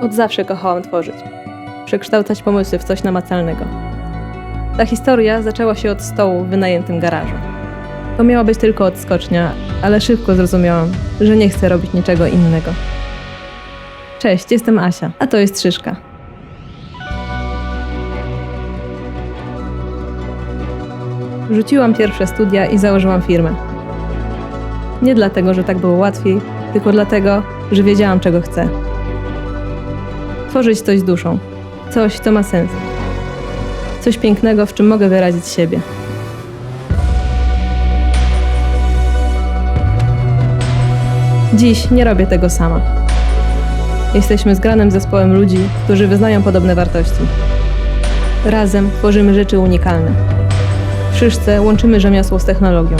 Od zawsze kochałam tworzyć. Przekształcać pomysły w coś namacalnego. Ta historia zaczęła się od stołu w wynajętym garażu. To miała być tylko odskocznia, ale szybko zrozumiałam, że nie chcę robić niczego innego. Cześć, jestem Asia, a to jest Szyszka. Rzuciłam pierwsze studia i założyłam firmę. Nie dlatego, że tak było łatwiej, tylko dlatego, że wiedziałam, czego chcę. Tworzyć coś duszą, coś, co ma sens. Coś pięknego, w czym mogę wyrazić siebie. Dziś nie robię tego sama. Jesteśmy zgranym zespołem ludzi, którzy wyznają podobne wartości. Razem tworzymy rzeczy unikalne. W Szyszce łączymy rzemiosło z technologią.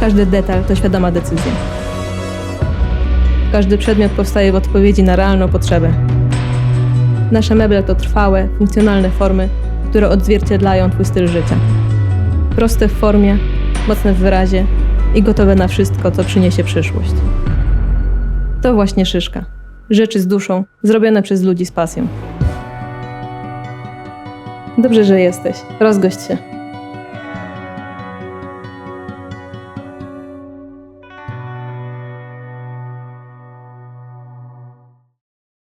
Każdy detal to świadoma decyzja. Każdy przedmiot powstaje w odpowiedzi na realną potrzebę. Nasze meble to trwałe, funkcjonalne formy, które odzwierciedlają Twój styl życia. Proste w formie, mocne w wyrazie i gotowe na wszystko, co przyniesie przyszłość. To właśnie szyszka. Rzeczy z duszą, zrobione przez ludzi z pasją. Dobrze, że jesteś. Rozgość się.